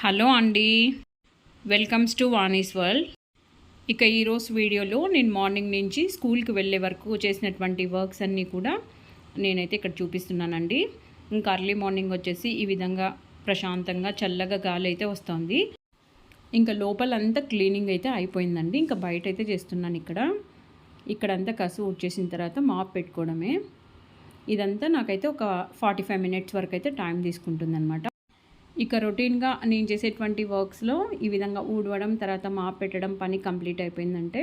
Hello అండి. Welcomes to Vani's world ఇక ఈరోజు వీడియోలో నేను మార్నింగ్ నుంచి స్కూల్కి వెళ్ళే వరకు చేసినటువంటి వర్క్స్ అన్నీ కూడా నేనైతే ఇక్కడ చూపిస్తున్నానండి. ఇంకా అర్లీ మార్నింగ్ వచ్చేసి ఈ విధంగా ప్రశాంతంగా చల్లగా గాలి అయితే వస్తుంది. ఇంకా లోపలంతా క్లీనింగ్ అయితే అయిపోయిందండి. ఇంకా బయట అయితే చేస్తున్నాను ఇక్కడ. ఇక్కడంతా కసు వచ్చేసిన తర్వాత మాప్ పెట్టుకోవడమే. ఇదంతా నాకైతే ఒక ఫార్టీ ఫైవ్ మినిట్స్ వరకు అయితే టైం తీసుకుంటుందన్నమాట. ఇక రొటీన్గా నేను చేసేటువంటి వర్క్స్లో ఈ విధంగా ఊడవడం తర్వాత మాప్ పెట్టడం పని కంప్లీట్ అయిపోయిందంటే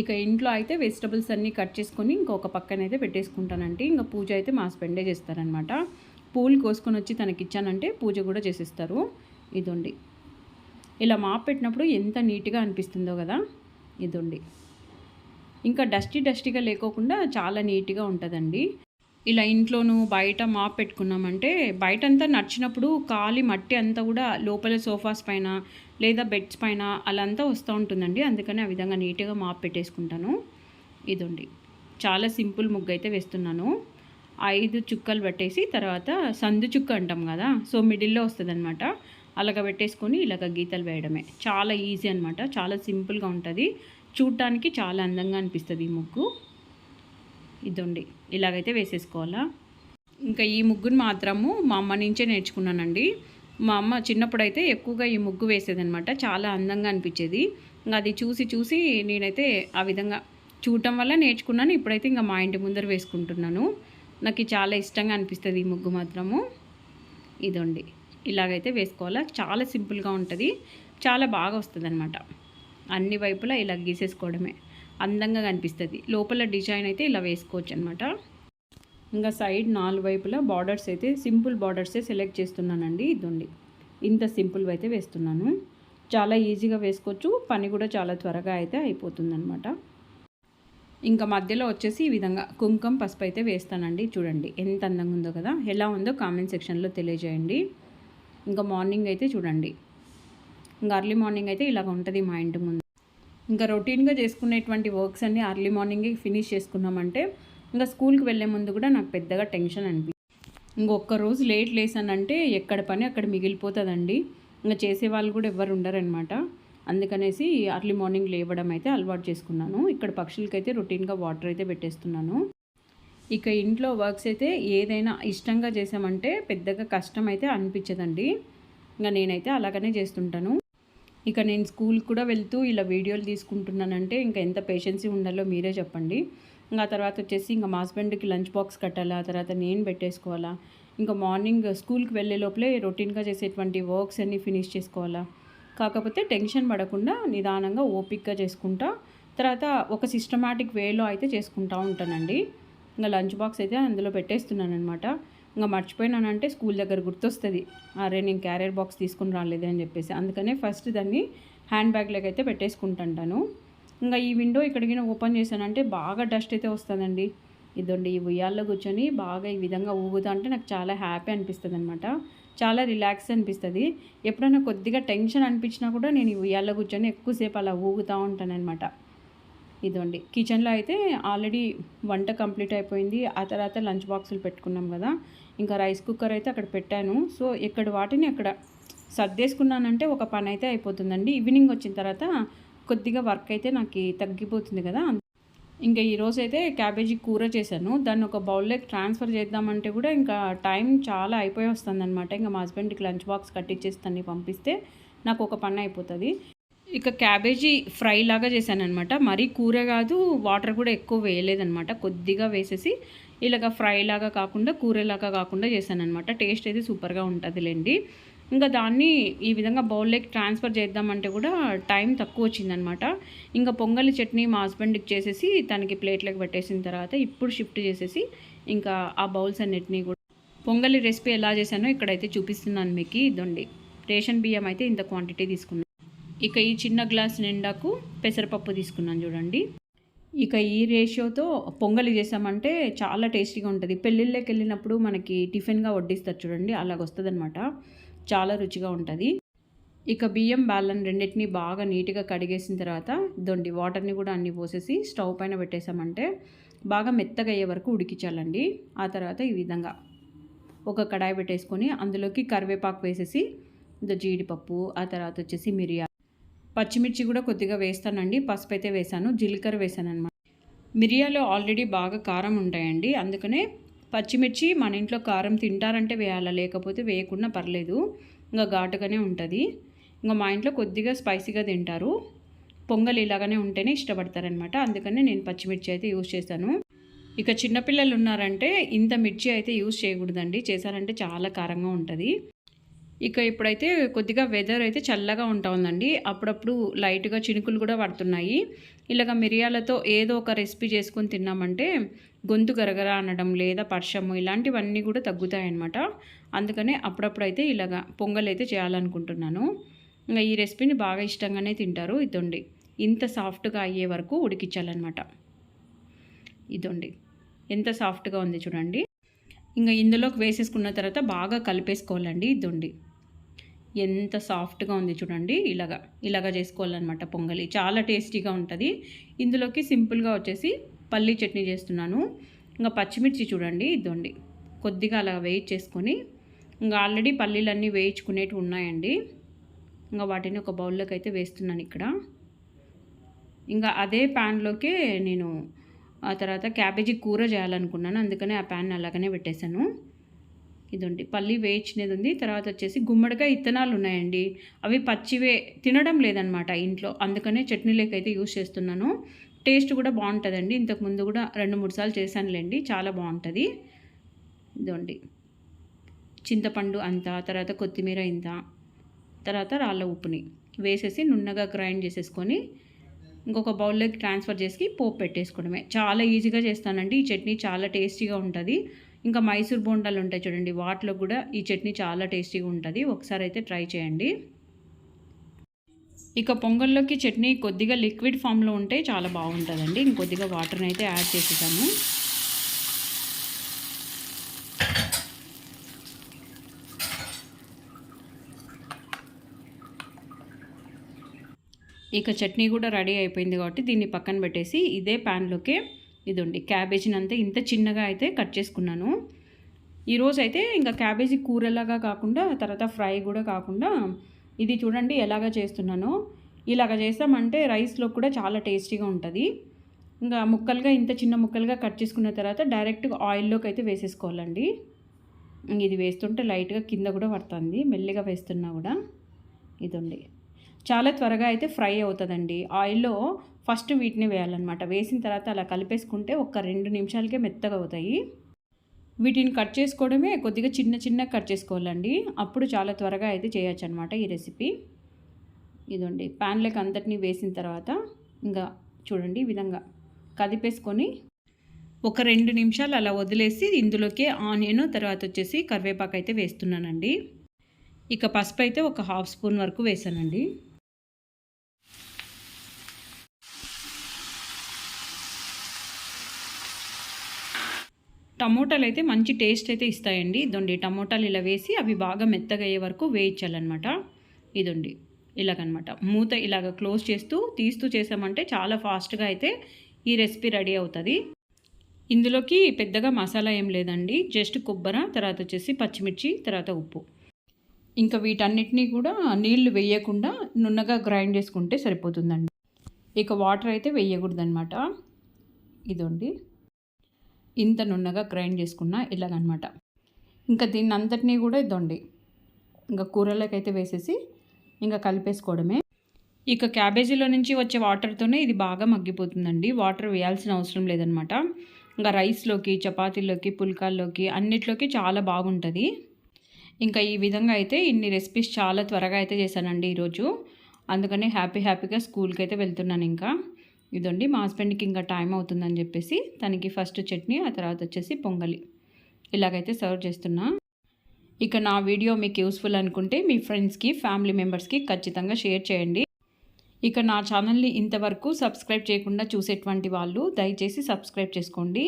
ఇక ఇంట్లో అయితే వెజిటబుల్స్ అన్నీ కట్ చేసుకొని ఇంకొక పక్కన అయితే పెట్టేసుకుంటానంటే ఇంకా పూజ అయితే మా హస్బెండే చేస్తారనమాట పూలు కోసుకొని వచ్చి తనకి ఇచ్చానంటే పూజ కూడా చేసేస్తారు. ఇదండి. ఇలా మాప్ పెట్టినప్పుడు ఎంత నీట్గా అనిపిస్తుందో కదా ఇదండి. ఇంకా డస్టీ డస్టీగా లేకోకుండా చాలా నీట్గా ఉంటుందండి. ఇలా ఇంట్లోనూ బయట మాప్ పెట్టుకున్నామంటే బయట అంతా నడిచినప్పుడు కాలి మట్టి అంతా కూడా లోపల సోఫాస్ పైన లేదా బెడ్స్ పైన అలా అంతా వస్తూ ఉంటుందండి. అందుకని ఆ విధంగా నీట్గా మాప్ పెట్టేసుకుంటాను. ఇదండి. చాలా సింపుల్ ముగ్గు అయితే వేస్తున్నాను. ఐదు చుక్కలు పెట్టేసి తర్వాత సందు చుక్క అంటాం కదా సో మిడిల్లో వస్తుంది అనమాట అలాగ పెట్టేసుకొని ఇలాగ గీతలు వేయడమే. చాలా ఈజీ అనమాట చాలా సింపుల్గా ఉంటుంది. చూడటానికి చాలా అందంగా అనిపిస్తుంది ఈ ముగ్గు. ఇదండి. ఇలాగైతే వేసేసుకోవాలా? ఇంకా ఈ ముగ్గును మాత్రము మా అమ్మ నుంచే నేర్చుకున్నానండి. మా అమ్మ చిన్నప్పుడు అయితే ఎక్కువగా ఈ ముగ్గు వేసేదనమాట చాలా అందంగా అనిపించేది. ఇంకా అది చూసి చూసి నేనైతే ఆ విధంగా చూడటం వల్ల నేర్చుకున్నాను. ఇప్పుడైతే ఇంకా మా ఇంటి ముందర వేసుకుంటున్నాను. నాకు చాలా ఇష్టంగా అనిపిస్తుంది ఈ ముగ్గు మాత్రము. ఇదండి. ఇలాగైతే వేసుకోవాలా? చాలా సింపుల్గా ఉంటుంది. చాలా బాగా వస్తుంది అనమాట అన్ని వైపులా ఇలా గీసేసుకోవడమే. అందంగా కనిపిస్తుంది. లోపల డిజైన్ అయితే ఇలా వేసుకోవచ్చు అనమాట ఇంకా సైడ్ నాలుగు వైపులా బార్డర్స్ అయితే సింపుల్ బార్డర్సే సెలెక్ట్ చేస్తున్నానండి ఇదండి. ఇంత సింపుల్ అయితే వేస్తున్నాను. చాలా ఈజీగా వేసుకోవచ్చు. పని కూడా చాలా త్వరగా అయితే అయిపోతుందన్నమాట. ఇంకా మధ్యలో వచ్చేసి ఈ విధంగా కుంకుమ పసుపు అయితే వేస్తానండి. చూడండి ఎంత అందంగా ఉందో కదా. ఎలా ఉందో కామెంట్ సెక్షన్లో తెలియజేయండి. ఇంకా మార్నింగ్ అయితే చూడండి. ఇంకా అర్లీ మార్నింగ్ అయితే ఇలాగ ఉంటుంది మా ఇంటి ముందు. ఇంకా రొటీన్గా చేసుకునేటువంటి వర్క్స్ అన్నీ అర్లీ మార్నింగే ఫినిష్ చేసుకున్నామంటే ఇంకా స్కూల్కి వెళ్ళే ముందు కూడా నాకు పెద్దగా టెన్షన్ అనిపి ఇంకొక రోజు లేట్ లేసానంటే ఎక్కడ పని అక్కడ మిగిలిపోతుందండి. ఇంకా చేసే వాళ్ళు కూడా ఎవరు ఉండరనమాట. అందుకనేసి అర్లీ మార్నింగ్ లేవడం అయితే అలవాటు చేసుకున్నాను. ఇక్కడ పక్షులకైతే రొటీన్గా వాటర్ అయితే పెట్టేస్తున్నాను. ఇక ఇంట్లో వర్క్స్ అయితే ఏదైనా ఇష్టంగా చేసామంటే పెద్దగా కష్టం అయితే అనిపించదండి. ఇంకా నేనైతే అలాగనే చేస్తుంటాను. ఇక నేను స్కూల్కి కూడా వెళ్తూ ఇలా వీడియోలు తీసుకుంటున్నానంటే ఇంకా ఎంత పేషెన్సీ ఉండాలో మీరే చెప్పండి. ఇంకా తర్వాత వచ్చేసి ఇంకా మా హస్బెండ్కి లంచ్ బాక్స్ కట్టాలా? తర్వాత నేను పెట్టేసుకోవాలా? ఇంకా మార్నింగ్ స్కూల్కి వెళ్ళే లోపలే రొటీన్గా చేసేటువంటి వర్క్స్ అన్నీ ఫినిష్ చేసుకోవాలా? కాకపోతే టెన్షన్ పడకుండా నిదానంగా ఓపిక్గా చేసుకుంటా తర్వాత ఒక సిస్టమాటిక్ వేలో అయితే చేసుకుంటా ఉంటానండి. ఇంకా లంచ్ బాక్స్ అయితే అందులో పెట్టేస్తున్నాను అనమాట ఇంకా మర్చిపోయినానంటే స్కూల్ దగ్గర గుర్తొస్తుంది. అరే నేను క్యారియర్ బాక్స్ తీసుకుని రాలేదు అని చెప్పేసి. అందుకనే ఫస్ట్ దాన్ని హ్యాండ్ బ్యాగ్లోకి అయితే పెట్టేసుకుంటుంటాను. ఇంకా ఈ విండో ఇక్కడికి ఓపెన్ చేశానంటే బాగా డస్ట్ అయితే వస్తుందండి. ఇదండి ఈ ఉయ్యాల్లో కూర్చొని బాగా ఈ విధంగా ఊగుతా అంటే నాకు చాలా హ్యాపీ అనిపిస్తుంది అనమాట చాలా రిలాక్స్ అనిపిస్తుంది. ఎప్పుడైనా కొద్దిగా టెన్షన్ అనిపించినా కూడా నేను ఈ ఉయ్యాల్లో కూర్చొని ఎక్కువసేపు అలా ఊగుతూ ఉంటానన్నమాట. ఇదండి కిచెన్లో అయితే ఆల్రెడీ వంట కంప్లీట్ అయిపోయింది. ఆ తర్వాత లంచ్ బాక్సులు పెట్టుకున్నాం కదా. ఇంకా రైస్ కుక్కర్ అయితే అక్కడ పెట్టాను. సో ఇక్కడ వాటిని అక్కడ సర్దేసుకున్నానంటే ఒక పని అయితే అయిపోతుందండి. ఈవినింగ్ వచ్చిన తర్వాత కొద్దిగా వర్క్ అయితే నాకు తగ్గిపోతుంది కదా. ఇంకా ఈరోజు అయితే క్యాబేజీ కూర చేశాను. దాన్ని ఒక బౌల్లోకి ట్రాన్స్ఫర్ చేద్దామంటే కూడా ఇంకా టైం చాలా అయిపోయి వస్తుందనమాట ఇంకా మా హస్బెండ్కి లంచ్ బాక్స్ కట్టించేసి తన్ని పంపిస్తే నాకు ఒక పని అయిపోతుంది. ఇక క్యాబేజీ ఫ్రై లాగా చేశాను అనమాట మరీ కూర కాదు వాటర్ కూడా ఎక్కువ వేయలేదనమాట కొద్దిగా వేసేసి ఇలాగ ఫ్రై లాగా కాకుండా కూరలాగా కాకుండా చేశాను అనమాట టేస్ట్ అయితే సూపర్గా ఉంటుందిలేండి. ఇంకా దాన్ని ఈ విధంగా బౌల్లోకి ట్రాన్స్ఫర్ చేద్దామంటే కూడా టైం తక్కువ వచ్చిందనమాట ఇంకా పొంగలి చట్నీ మా హస్బెండ్కి చేసేసి తనకి ప్లేట్లోకి పెట్టేసిన తర్వాత ఇప్పుడు షిఫ్ట్ చేసేసి ఇంకా ఆ బౌల్స్ అన్నిటినీ కూడా పొంగలి రెసిపీ ఎలా చేశానో ఇక్కడైతే చూపిస్తున్నాను మీకు. ఇదండి రేషన్ బియ్యం అయితే ఇంత క్వాంటిటీ తీసుకున్నాను ఇక ఈ చిన్న గ్లాస్ నిండాకు పెసరపప్పు తీసుకున్నాను చూడండి. ఇక ఈ రేషియోతో పొంగలి చేసామంటే చాలా టేస్టీగా ఉంటుంది. పెళ్ళిళ్ళకి వెళ్ళినప్పుడు మనకి టిఫిన్గా వడ్డిస్తారు చూడండి అలాగొస్తుందనమాట చాలా రుచిగా ఉంటుంది. ఇక బియ్యం బ్యాలన్ రెండింటిని బాగా నీట్గా కడిగేసిన తర్వాత దొండి వాటర్ని కూడా అన్ని పోసేసి స్టవ్ పైన పెట్టేసామంటే బాగా మెత్తగా అయ్యే వరకు ఉడికించాలండి. ఆ తర్వాత ఈ విధంగా ఒక కడాయి పెట్టేసుకొని అందులోకి కరివేపాకు వేసేసి ఇంకా జీడిపప్పు ఆ తర్వాత వచ్చేసి మిరియా పచ్చిమిర్చి కూడా కొద్దిగా వేస్తానండి. పసుపు అయితే వేసాను జీలకర్ర వేసాను అనమాట మిరియాలు ఆల్రెడీ బాగా కారం ఉంటాయండి. అందుకనే పచ్చిమిర్చి మన ఇంట్లో కారం తింటారంటే వేయాలా? లేకపోతే వేయకుండా పర్లేదు. ఇంకా ఘాటుగానే ఉంటుంది. ఇంకా మా ఇంట్లో కొద్దిగా స్పైసీగా తింటారు. పొంగల్ ఇలాగానే ఉంటేనే ఇష్టపడతారనమాట అందుకనే నేను పచ్చిమిర్చి అయితే యూజ్ చేశాను. ఇక చిన్నపిల్లలు ఉన్నారంటే ఇంత మిర్చి అయితే యూజ్ చేయకూడదండి. చేశారంటే చాలా కారంగా ఉంటుంది. ఇక ఇప్పుడైతే కొద్దిగా వెదర్ అయితే చల్లగా ఉంటా ఉందండి అప్పుడప్పుడు లైట్గా చినుకులు కూడా పడుతున్నాయి. ఇలాగ మిరియాలతో ఏదో ఒక రెసిపీ చేసుకొని తిన్నామంటే గొంతు గరగర అనడం లేదా పర్షము ఇలాంటివన్నీ కూడా తగ్గుతాయన్నమాట. అందుకనే అప్పుడప్పుడు అయితే ఇలాగ పొంగల్ అయితే చేయాలనుకుంటున్నాను. ఇంకా ఈ రెసిపీని బాగా ఇష్టంగానే తింటారు ఇదండి. ఇంత సాఫ్ట్గా అయ్యే వరకు ఉడికించాలన్నమాట. ఇదండి. ఎంత సాఫ్ట్గా ఉంది చూడండి. ఇంకా ఇందులోకి వేసేసుకున్న తర్వాత బాగా కలిపేసుకోవాలండి ఇదండి. ఎంత సాఫ్ట్గా ఉంది చూడండి. ఇలాగా ఇలాగా చేసుకోవాలన్నమాట పొంగలి. చాలా టేస్టీగా ఉంటుంది. ఇందులోకి సింపుల్గా వచ్చేసి పల్లీ చట్నీ చేస్తున్నాను. ఇంకా పచ్చిమిర్చి చూడండి ఇదండి కొద్దిగా అలా వేయించేసుకొని ఇంకా ఆల్రెడీ పల్లీలన్నీ వేయించుకునేవి ఉన్నాయండి. ఇంకా వాటిని ఒక బౌల్లోకి అయితే వేస్తున్నాను ఇక్కడ. ఇంకా అదే ప్యాన్లోకే నేను ఆ తర్వాత క్యాబేజీ కూర చేయాలనుకున్నాను. అందుకనే ఆ ప్యాన్ అలాగనే పెట్టేశాను. ఇదండి. పల్లి వేయించినది ఉంది తర్వాత వచ్చేసి గుమ్మడికాయ ఇత్తనాలు ఉన్నాయండి అవి పచ్చివే తినడం లేదనమాట ఇంట్లో. అందుకనే చట్నీలోకి అయితే యూస్ చేస్తున్నాను. టేస్ట్ కూడా బాగుంటుందండి. ఇంతకు ముందు కూడా రెండు మూడు సార్లు చేశానులేండి. చాలా బాగుంటుంది. ఇదండి. చింతపండు అంత తర్వాత కొత్తిమీర ఇంత తర్వాత రాళ్ళ ఉప్పుని వేసేసి నున్నగా గ్రైండ్ చేసేసుకొని ఇంకొక బౌల్లోకి ట్రాన్స్ఫర్ చేసి పోపు పెట్టేసుకోవడమే. చాలా ఈజీగా చేస్తానండి. ఈ చట్నీ చాలా టేస్టీగా ఉంటుంది. ఇంకా మైసూర్ బోండాలు ఉంటాయి చూడండి వాటిలో కూడా ఈ చట్నీ చాలా టేస్టీగా ఉంటుంది. ఒకసారి అయితే ట్రై చేయండి. ఇక పొంగల్లోకి చట్నీ కొద్దిగా లిక్విడ్ ఫామ్లో ఉంటే చాలా బాగుంటుందండి. ఇంకొద్దిగా వాటర్ని అయితే యాడ్ చేసేసాము ఇక చట్నీ కూడా రెడీ అయిపోయింది కాబట్టి దీన్ని పక్కన పెట్టేసి ఇదే ప్యాన్లోకి ఇదండి క్యాబేజీని అంతా ఇంత చిన్నగా అయితే కట్ చేసుకున్నాను. ఈరోజు అయితే ఇంకా క్యాబేజీ కూరలాగా కాకుండా తర్వాత ఫ్రై కూడా కాకుండా ఇది చూడండి ఎలాగ చేస్తున్నానో. ఇలాగ చేస్తామంటే రైస్లో కూడా చాలా టేస్టీగా ఉంటుంది. ఇంకా ముక్కలుగా ఇంత చిన్న ముక్కలుగా కట్ చేసుకున్న తర్వాత డైరెక్ట్గా ఆయిల్లోకి అయితే వేసేసుకోవాలండి. ఇది వేస్తుంటే లైట్గా కింద కూడా పడుతుంది మెల్లిగా వేస్తున్నా కూడా. ఇదండి. చాలా త్వరగా అయితే ఫ్రై అవుతుందండి. ఆయిల్లో ఫస్ట్ వీటిని వేయాలన్నమాట. వేసిన తర్వాత అలా కలిపేసుకుంటే ఒక రెండు నిమిషాలకే మెత్తగా అవుతాయి. వీటిని కట్ చేసుకోవడమే కొద్దిగా చిన్న చిన్న కట్ చేసుకోవాలండి. అప్పుడు చాలా త్వరగా అయితే చేయొచ్చు అనమాట ఈ రెసిపీ. ఇదండి ప్యాన్లోకి అంతటినీ వేసిన తర్వాత ఇంకా చూడండి ఈ విధంగా కదిపేసుకొని ఒక రెండు నిమిషాలు అలా వదిలేసి ఇందులోకి ఆనియన్ తర్వాత వచ్చేసి కరివేపాకు అయితే వేస్తున్నానండి. ఇక పసుపు అయితే ఒక హాఫ్ స్పూన్ వరకు వేసానండి. టమోటాలు అయితే మంచి టేస్ట్ అయితే ఇస్తాయండి. ఇదండి టమోటాలు ఇలా వేసి అవి బాగా మెత్తగా అయ్యే వరకు వేయించాలన్నమాట. ఇదండి ఇలాగనమాట. మూత ఇలాగ క్లోజ్ చేస్తూ తీస్తూ చేసామంటే చాలా ఫాస్ట్గా అయితే ఈ రెసిపీ రెడీ అవుతుంది. ఇందులోకి పెద్దగా మసాలా ఏం లేదండి. జస్ట్ కొబ్బరి తర్వాత వచ్చేసి పచ్చిమిర్చి తర్వాత ఉప్పు. ఇంకా వీటన్నిటినీ కూడా నీళ్ళు వేయకుండా నున్నగా గ్రైండ్ చేసుకుంటే సరిపోతుందండి. ఇక వాటర్ అయితే వేయకూడదనమాట ఇదండి. ఇంత నున్నగా గ్రైండ్ చేసుకున్న ఇలాగనమాట. ఇంకా దీన్ని అంతటినీ కూడా ఇద్దండి. ఇంకా కూరలోకైతే వేసేసి ఇంకా కలిపేసుకోవడమే. ఇక క్యాబేజీలో నుంచి వచ్చే వాటర్తోనే ఇది బాగా మగ్గిపోతుందండి. వాటర్ వేయాల్సిన అవసరం లేదనమాట. ఇంకా రైస్లోకి చపాతీలోకి పుల్కాల్లోకి అన్నిట్లోకి చాలా బాగుంటుంది. ఇంకా ఈ విధంగా అయితే ఇన్ని రెసిపీస్ చాలా త్వరగా అయితే చేశానండి ఈరోజు. అందుకని హ్యాపీ హ్యాపీగా స్కూల్కి అయితే వెళ్తున్నాను ఇంకా ఇదండి మా హస్బెండ్కి ఇంకా టైం అవుతుందని చెప్పేసి తనకి ఫస్ట్ చట్నీ ఆ తర్వాత వచ్చేసి పొంగలి. ఇలాగైతే సర్వ్ చేస్తున్నా. ఇక నా వీడియో మీకు యూస్ఫుల్ అనుకుంటే మీ ఫ్రెండ్స్కి ఫ్యామిలీ మెంబర్స్కి ఖచ్చితంగా షేర్ చేయండి. ఇక నా ఛానల్ని ఇంతవరకు సబ్స్క్రైబ్ చేయకుండా చూసేటువంటి వాళ్ళు దయచేసి సబ్స్క్రైబ్ చేసుకోండి.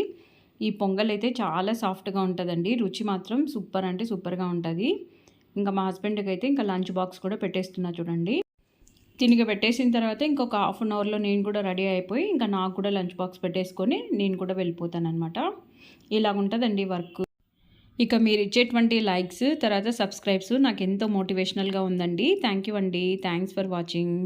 ఈ పొంగల్ అయితే చాలా సాఫ్ట్గా ఉంటుందండి. రుచి మాత్రం సూపర్ అంటే సూపర్గా ఉంటుంది. ఇంకా మా హస్బెండ్కి అయితే ఇంకా లంచ్ బాక్స్ కూడా పెట్టేస్తున్నా చూడండి. తినిగి పెట్టేసిన తర్వాత ఇంకొక హాఫ్ అన్ అవర్లో నేను కూడా రెడీ అయిపోయి ఇంకా నాకు కూడా లంచ్ బాక్స్ పెట్టేసుకొని నేను కూడా వెళ్ళిపోతాను అనమాట ఇలా ఉంటుందండి వర్క్ ఇక మీరు ఇచ్చేటువంటి లైక్స్ తర్వాత సబ్స్క్రైబ్స్ నాకు ఎంతో మోటివేషనల్గా ఉందండి. థ్యాంక్ యూ అండి. Thanks for watching